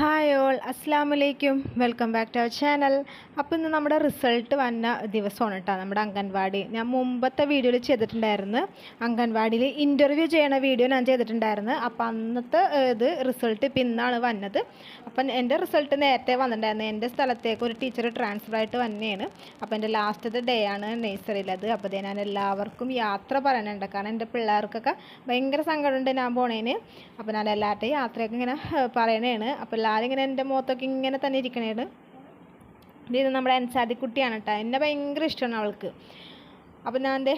Hi all അസ്സാം വലൈക്കും welcome back to our channel അപ്പോൾ ഇന്ന് നമ്മുടെ റിസൾട്ട് വന്ന ദിവസമാണ് കേട്ടോ നമ്മുടെ അംഗൻവാടി. ഞാൻ മുമ്പത്തെ വീഡിയോയിൽ ചെയ്തിട്ടുണ്ടായിരുന്നു. അംഗൻവാടിയിൽ ഇന്റർവ്യൂ ചെയ്യണ വീഡിയോ ഞാൻ ചെയ്തിട്ടുണ്ടായിരുന്നു. അപ്പോൾ അന്നത്തെ ഇത് റിസൾട്ട് ഇപ്പം ഇന്നാണ് വന്നത്. അപ്പം എന്റെ റിസൾട്ട് നേരത്തെ വന്നിട്ടുണ്ടായിരുന്നു. എന്റെ സ്ഥലത്തേക്ക് ഒരു ടീച്ചർ ട്രാൻസ്ഫർ ആയിട്ട് വന്നെയാണ് അപ്പോൾ എന്റെ ലാസ്റ്റത്തെ ഡേ ആണ് നേഴ്സറിയിലത് അപ്പോൾ ഞാൻ എല്ലാവർക്കും യാത്ര പറയാനുണ്ട്. കാരണം എന്റെ പിള്ളേർക്കൊക്കെ ഭയങ്കര സങ്കടമുണ്ട് ഞാൻ പോണേന്. അപ്പോൾ ഞാൻ എല്ലാവരുടെയും യാത്രയൊക്കെ ഇങ്ങനെ പറയണേണ്. അപ്പോൾ ഇങ്ങനെ എന്റെ മുഖത്തൊക്കെ ഇങ്ങനെ തന്നെ ഇരിക്കണേട്. ഇത് നമ്മുടെ അൻസാദി കുട്ടിയാണ് കേട്ടോ എന്നെ ഭയങ്കര ഇഷ്ടമാണ് അവൾക്ക്. അപ്പോൾ ഞാൻ എന്റെ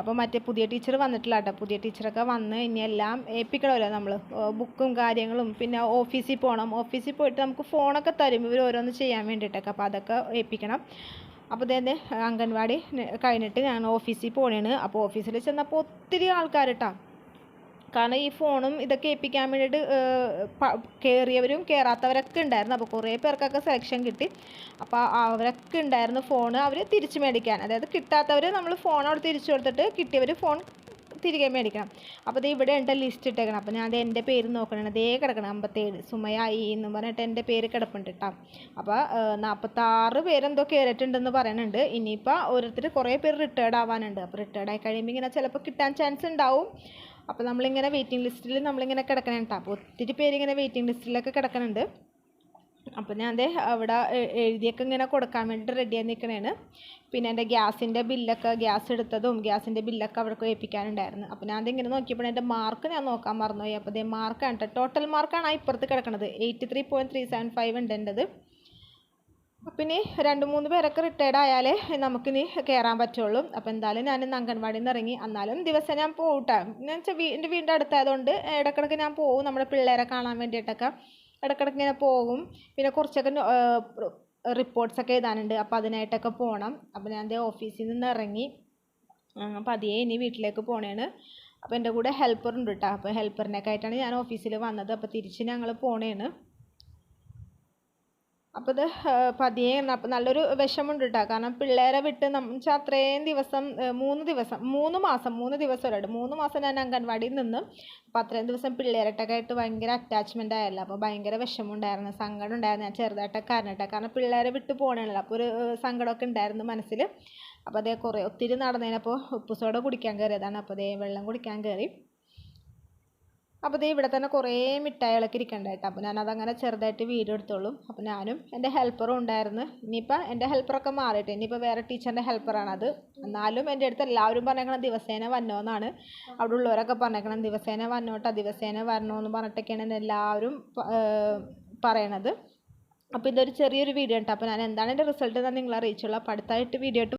അപ്പോൾ മറ്റേ പുതിയ ടീച്ചർ വന്നിട്ടില്ല കേട്ടോ പുതിയ ടീച്ചറൊക്കെ വന്ന് ഇനി എല്ലാം ഏൽപ്പിക്കണമല്ലോ നമ്മൾ ബുക്കും കാര്യങ്ങളും പിന്നെ ഓഫീസിൽ പോകണം ഓഫീസിൽ പോയിട്ട് നമുക്ക് ഫോണൊക്കെ തരും. ഇവർ ഓരോന്ന് ചെയ്യാൻ വേണ്ടിയിട്ടൊക്കെ അപ്പോൾ അതൊക്കെ ഏൽപ്പിക്കണം. അപ്പോൾ ഇതേ അംഗൻവാടി കഴിഞ്ഞിട്ട് ഞാൻ ഓഫീസിൽ പോകണേണ് അപ്പോൾ ഓഫീസിൽ ചെന്നപ്പോൾ ഒത്തിരി ആൾക്കാർ കേട്ടോ കാരണം ഈ ഫോണും ഇതൊക്കെ ഏൽപ്പിക്കാൻ വേണ്ടിയിട്ട് കയറിയവരും കയറാത്തവരൊക്കെ ഉണ്ടായിരുന്നു. അപ്പോൾ കുറേ പേർക്കൊക്കെ സെലക്ഷൻ കിട്ടി. അപ്പോൾ അവരൊക്കെ ഉണ്ടായിരുന്നു ഫോൺ അവർ തിരിച്ച് മേടിക്കാൻ. അതായത് കിട്ടാത്തവർ നമ്മൾ ഫോൺ അവിടെ തിരിച്ചു കൊടുത്തിട്ട് കിട്ടിയവർ ഫോൺ തിരികെ മേടിക്കണം. അപ്പോൾ ഇത് ഇവിടെ ഉണ്ട് ലിസ്റ്റ് ഇട്ടേക്കണം. അപ്പോൾ ഞാൻ അത് എന്റെ പേര് നോക്കണം അതേ കിടക്കണം അമ്പത്തേഴ്. സുമയായി എന്ന് പറഞ്ഞിട്ട് എന്റെ പേര് കിടപ്പുണ്ട് കേട്ടോ അപ്പോൾ നാൽപ്പത്താറ് പേരെന്തോ കയറിയിട്ടുണ്ടെന്ന് പറയുന്നുണ്ട് ഇനിയിപ്പോൾ ഓരോരുത്തർ കുറേ പേര് റിട്ടയർഡ് ആവാനുണ്ട്. അപ്പോൾ റിട്ടയർഡ് ആയി കഴിയുമ്പോൾ ഇങ്ങനെ ചിലപ്പോൾ കിട്ടാൻ ചാൻസ് ഉണ്ടാവും. അപ്പോൾ നമ്മളിങ്ങനെ വെയിറ്റിംഗ് ലിസ്റ്റിൽ നമ്മളിങ്ങനെ കിടക്കണുണ്ട് അപ്പോൾ ഒത്തിരി പേര് ഇങ്ങനെ വെയിറ്റിംഗ് ലിസ്റ്റിലൊക്കെ കിടക്കണുണ്ട്. അപ്പോൾ ഞാൻ അതേ അവിടെ എഴുതിയൊക്കെ ഇങ്ങനെ കൊടുക്കാൻ വേണ്ടിയിട്ട് റെഡിയായി നിൽക്കണേണ് പിന്നെ എന്റെ ഗ്യാസിന്റെ ബില്ലൊക്കെ ഗ്യാസ് എടുത്തതും ഗ്യാസിന്റെ ബില്ലൊക്കെ അവർക്ക് ഏൽപ്പിക്കാനുണ്ടായിരുന്നു. അപ്പോൾ ഞാൻ അതിങ്ങനെ നോക്കിയപ്പോൾ എന്റെ മാർക്ക് ഞാൻ നോക്കാൻ മറന്നുപോയി. അപ്പോൾ അതേ മാർക്കാണ് ടോട്ടൽ മാർക്കാണ് ആ ഇപ്പുറത്ത് കിടക്കണത്. Eighty three point three seven five ഉണ്ട് എന്റെത് ഇനി രണ്ട് മൂന്ന് പേരൊക്കെ റിട്ടയർഡ് ആയാലേ നമുക്കിനി കയറാൻ പറ്റുള്ളൂ. അപ്പോൾ എന്തായാലും ഞാൻ അംഗൻവാടിയിൽ നിന്ന് ഇറങ്ങി. എന്നാലും ദിവസം ഞാൻ പോകട്ടെ എന്ന് വെച്ചാൽ വീ എന്റെ വീടിന്റെ അടുത്തായതുകൊണ്ട് ഇടക്കിടക്ക് ഞാൻ പോകും നമ്മുടെ പിള്ളേരെ കാണാൻ വേണ്ടിയിട്ടൊക്കെ. ഇടക്കിടക്ക് ഇങ്ങനെ പോകും. പിന്നെ കുറച്ചൊക്കെ റിപ്പോർട്ട്സ് ഒക്കെ എഴുതാനുണ്ട്. അപ്പോൾ അതിനായിട്ടൊക്കെ പോകണം അപ്പോൾ ഞാൻ എന്റെ ഓഫീസിൽ നിന്ന് ഇറങ്ങി. പതിയെ ഇനി വീട്ടിലേക്ക് പോണേണ്. അപ്പോൾ എന്റെ കൂടെ ഹെൽപ്പർ ഉണ്ട് കേട്ടോ അപ്പോൾ ഹെൽപ്പറിനൊക്കെ ആയിട്ടാണ് ഞാൻ ഓഫീസിൽ വന്നത്. അപ്പോൾ തിരിച്ച് ഞങ്ങൾ പോണേണ്. അപ്പോൾ ഇത് പതിയെ നല്ലൊരു വിഷമമുണ്ട് കേട്ടോ കാരണം പിള്ളേരെ വിട്ട് നമ്മ വെച്ചാൽ അത്രയും ദിവസം മൂന്ന് ദിവസം മൂന്ന് മാസം മൂന്ന് ദിവസം അല്ലാണ്ട് മൂന്ന് മാസം ഞാൻ അംഗൻവാടിയിൽ നിന്ന് അപ്പോൾ അത്രയും ദിവസം പിള്ളേരട്ടൊക്കെ ആയിട്ട് ഭയങ്കര അറ്റാച്ച്മെന്റ് ആയല്ലോ. അപ്പോൾ ഭയങ്കര വിഷമമുണ്ടായിരുന്നു സങ്കടം ഉണ്ടായിരുന്നു ഞാൻ ചെറുതായിട്ടൊക്കെ കരഞ്ഞിട്ട്. കാരണം പിള്ളേരെ വിട്ട് പോകണമല്ലോ അപ്പോൾ ഒരു സങ്കടമൊക്കെ ഉണ്ടായിരുന്നു മനസ്സിൽ അപ്പോൾ അതേ കുറേ ഒത്തിരി നടന്നതിനപ്പോൾ ഉപ്പുസോട കുടിക്കാൻ കയറിയതാണ് അപ്പോൾ അതേ വെള്ളം കുടിക്കാൻ കയറി അപ്പോൾ ദേ ഇവിടെ തന്നെ കുറേ മിഠായികളൊക്കെ ഇരിക്കണ്ടായിട്ട് അപ്പോൾ ഞാനത് അങ്ങനെ ചെറുതായിട്ട് വീഡിയോ എടുത്തോളും. അപ്പോൾ ഞാനും എന്റെ ഹെൽപ്പറും ഉണ്ടായിരുന്നു. ഇനിയിപ്പോൾ എന്റെ ഹെൽപ്പറൊക്കെ മാറിയിട്ട് ഇനിയിപ്പോൾ വേറെ ടീച്ചറിന്റെ ഹെൽപ്പറാണത് എന്നാലും എന്റെ അടുത്ത് എല്ലാവരും പറഞ്ഞേക്കണം ദിവസേന വന്നോന്നാണ് അവിടെ ഉള്ളവരൊക്കെ പറഞ്ഞേക്കണം ദിവസേന വന്നോട്ടാ ദിവസേന വരണമെന്ന് പറഞ്ഞിട്ടൊക്കെയാണ് എല്ലാവരും പറയണത്. അപ്പോൾ ഇതൊരു ചെറിയൊരു വീഡിയോ ഉണ്ട് അപ്പോൾ ഞാൻ എന്താണ് എന്റെ റിസൾട്ട് എന്ന് നിങ്ങളെ അറിയിച്ചുള്ളൂ അപ്പോൾ അടുത്തായിട്ട് വീഡിയോ